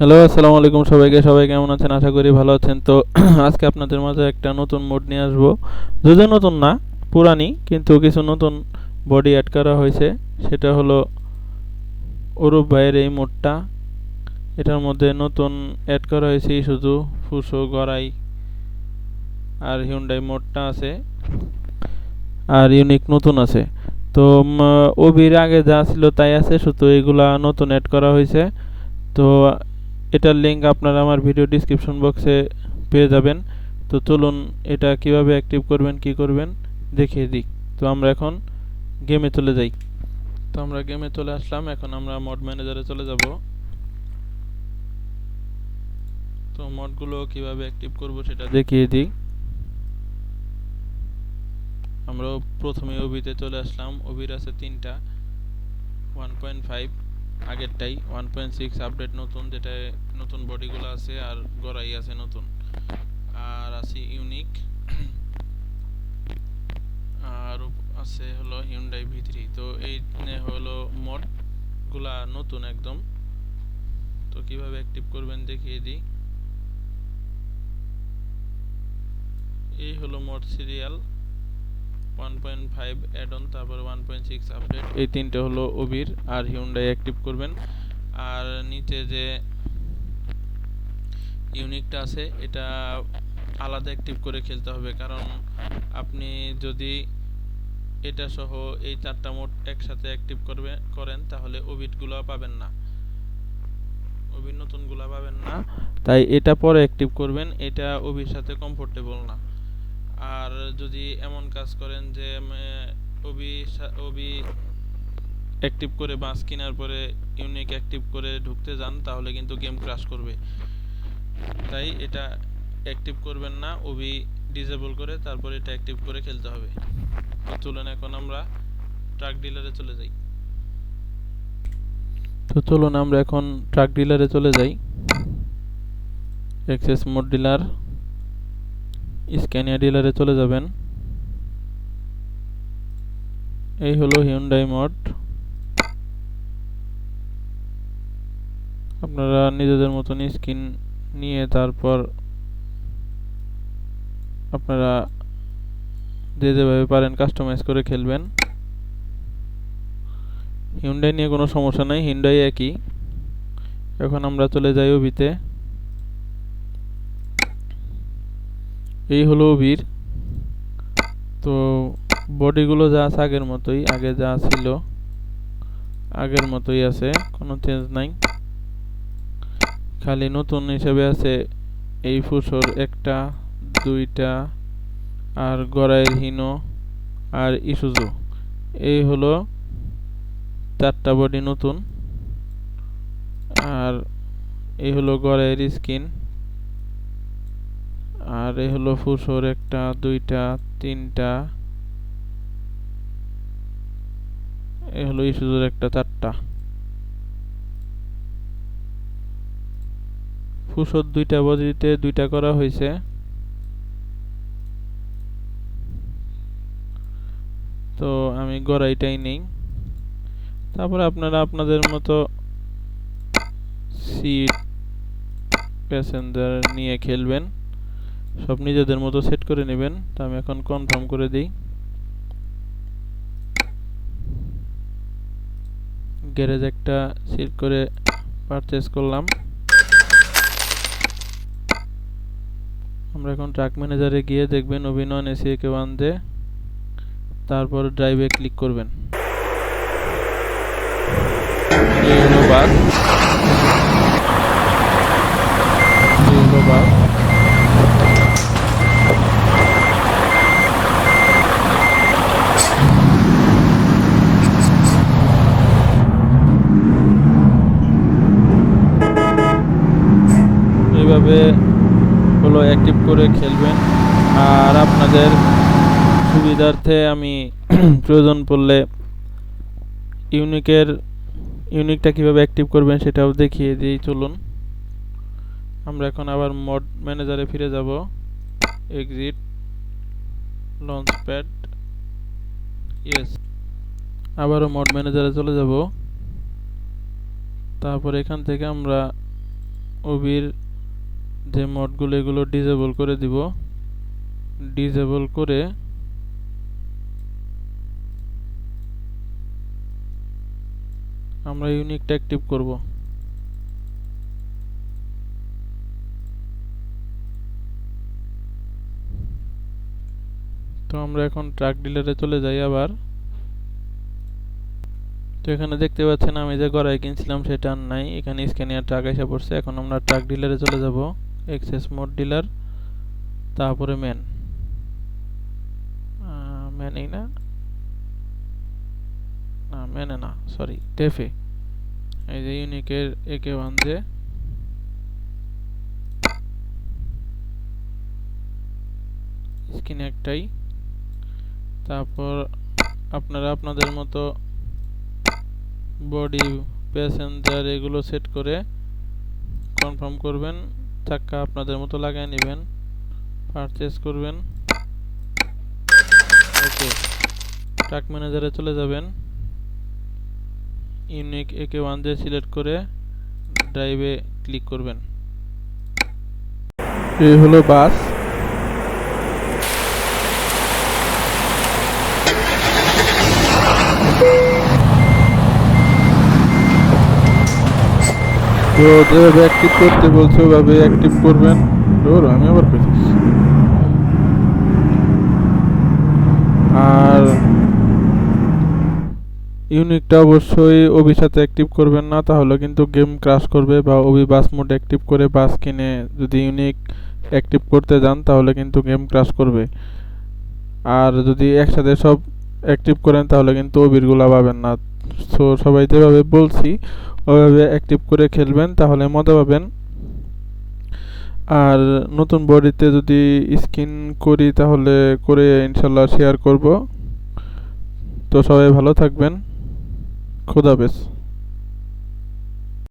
Hello আসসালামু আলাইকুম সবাইকে। সবাই কেমন আছেন? আশা করি ভালো আছেন। তো আজকে আপনাদের মাঝে একটা নতুন মোড নিয়ে আসব। যদিও নতুন না, পুরানি, কিন্তু কিছু নতুন বডি অ্যাড করা হয়েছে। সেটা হলো অরূপ ভাইয়ের এই মোডটা এটার মধ্যে নতুন অ্যাড করা হয়েছে শুধু ফুসো গড়াই আর হিউন্ডাই মোডটা আছে আর ইউনিক নতুন আছে। তো ওবির আগে যা ছিল তাই আছে, শুধু এগুলা নতুন অ্যাড করা হয়েছে। তো এটার লিঙ্ক আপনারা আমার ভিডিও ডিসক্রিপশন বক্সে পেয়ে যাবেন। তো চলুন এটা কীভাবে অ্যাক্টিভ করবেন, কি করবেন, দেখিয়ে দিই। তো আমরা এখন গেমে চলে যাই। তো আমরা গেমে চলে আসলাম। এখন আমরা মড ম্যানেজারে চলে যাব। তো মডগুলো কীভাবে অ্যাক্টিভ করব সেটা দেখিয়ে দিই। আমরা প্রথমে ওবিতে চলে আসলাম। ওবির আছে তিনটা। ওয়ান পয়েন্ট ফাইভ আগেরটাই ওয়ান পয়েন্ট সিক্স আপডেট নতুন, যেটা নতুন বডিগুলো আছে আর গড়াই আছে নতুন। আর আছে ইউনিক আর আছে হলো হিউন্ডাই ভি থ্রি তো এই হলো মডগুলা নতুন একদম। তো কীভাবে অ্যাক্টিভ করবেন দেখিয়ে দিই। এই হলো mod serial one point five তারপর ওয়ান পয়েন্ট সিক্স আপডেট এই তিনটে হলো ওবির আর হিউন্ডাই অ্যাক্টিভ করবেন। আর নিচে যে ইউনিকটা আছে, এটা আলাদা অ্যাক্টিভ করে খেলতে হবে। কারণ আপনি যদি এটা সহ এই চারটা মোড একসাথে অ্যাক্টিভ করবে, করেন, তাহলে ওবিটগুলো পাবেন না। ওবির নতুনগুলো পাবেন না। তাই এটা পরে অ্যাক্টিভ করবেন। এটা ওবির সাথে কমফোর্টেবল না। আর যদি এমন কাজ করেন যে ওবি ওবি অ্যাক্টিভ করে বাস কেনার পরে ইউনিক অ্যাক্টিভ করে ঢুকতে যান, তাহলে কিন্তু গেম ক্রাশ করবে। তাই এটা অ্যাক্টিভ করবেন না ওবি ডিসেবল করে তারপর এটা অ্যাক্টিভ করে খেলতে হবে। তো চলুন এখন আমরা ট্রাক ডিলারে চলে যাই। তো চলুন আমরা এখন ট্রাক ডিলারে চলে যাই। এক্সেস মোড ডিলার স্ক্যানিয়া ডিলারে চলে যাবেন। এই হলো হিউন্ডাই মড আপনারা নিজেদের মতন স্কিন নিয়ে তারপর আপনারা যে যেভাবে পারেন কাস্টমাইজ করে খেলবেন। হিউন্ডাই নিয়ে কোনো সমস্যা নাই হিউন্ডাই একই। এখন আমরা চলে যাই ওবিতে এই হলো বীর তো বডিগুলো যা আছে আগের মতোই, আগে যা ছিল, আগের মতোই আছে, কোনো চেঞ্জ নাই। খালি নতুন হিসেবে আছে এই ফুসোর একটা, দুইটা, আর গড়াইয়ের হিনো আর ইসুজু। এই হলো চারটা বডি নতুন, আর এই হলো গড়াইয়ের স্কিন আর এ হলো ফুসোর একটা, দুইটা, তিনটা। এই হলো ইসুজুর একটা, চারটা। ফুসোর দুইটা বদিতে দুইটা করা হয়েছে। তো আমি গড়াইটাই নেই। তারপরে আপনারা আপনাদের মতো সিট প্যাসেঞ্জার নিয়ে খেলবেন। সব নিজেদের মতো সেট করে নেবেন। তো আমি এখন কনফার্ম করে দিই। গ্যারেজ একটা সিট করে পারচেস করলাম। আমরা এখন ট্রাক ম্যানেজারে গিয়ে দেখবেন অভিনয় এসি কে দে তারপর ড্রাইভে ক্লিক করবেন। বাস এই হলো বাস এইভাবে হলো অ্যাক্টিভ করে খেলবেন আর আপনাদের সুবিধার্থে আমি প্রয়োজন পড়লে ইউনিকের, ইউনিকটা কীভাবে অ্যাক্টিভ করবেন সেটাও দেখিয়ে দিই, চলুন। আমরা এখন আবার মড ম্যানেজারে ফিরে যাব। এক্সিট লঞ্চ প্যাড ইয়েস আবারও মড ম্যানেজারে চলে যাব। তারপর এখান থেকে আমরা ওবির যে মডগুলো এগুলো ডিজেবল করে দিব। ডিজেবল করে আমরা ইউনিকটা অ্যাক্টিভ করব। তো আমরা এখন ট্রাক ডিলারে চলে যাই আবার। তো এখানে দেখতে পাচ্ছেন আমি যে গড়াই কিনছিলাম সেটা আর নাই। এখানে স্ক্যানিয়ার ট্রাক এসে পড়ছে। এখন আমরা ট্রাক ডিলারে চলে যাব। এক্সেস মোড ডিলার, তারপরে ম্যান। ম্যানেই না? না, ম্যানে না, সরি টেফে এই যে ইউনিকের একে ওয়ান স্ক্রিন একটাই। তারপর আপনারা আপনাদের মতো বডি, প্যাসেঞ্জার এগুলো সেট করে কনফার্ম করবেন। চাক্কা আপনাদের মতো লাগাই নেবেন। পারচেস করবেন। ওকে ট্রাক ম্যানেজারে চলে যাবেন। ইউনিক একে ওয়ান দিয়ে সিলেক্ট করে ড্রাইভে ক্লিক করবেন। এই হলো বাস তো যেভাবে অ্যাক্টিভ করতে বলছে ওভাবে অ্যাক্টিভ করবেন। ধর, আমি আবার পেয়েছি আর ইউনিকটা অবশ্যই ওবির সাথে অ্যাক্টিভ করবেন না, তাহলে কিন্তু গেম ক্রাশ করবে বা ওবি বাস মোড অ্যাক্টিভ করে বাস কিনে যদি ইউনিক অ্যাক্টিভ করতে যান, তাহলে কিন্তু গেম ক্রাশ করবে। আর যদি একসাথে সব অ্যাক্টিভ করেন, তাহলে কিন্তু ওবিরগুলা পাবেন না। সো সবাই যেভাবে বলছি ওইভাবে অ্যাক্টিভ করে খেলবেন, তাহলে মজা পাবেন। আর নতুন বডিতে যদি স্কিন করি, তাহলে করে ইনশাল্লাহ শেয়ার করব। তো সবাই ভালো থাকবেন। খোদাবেশ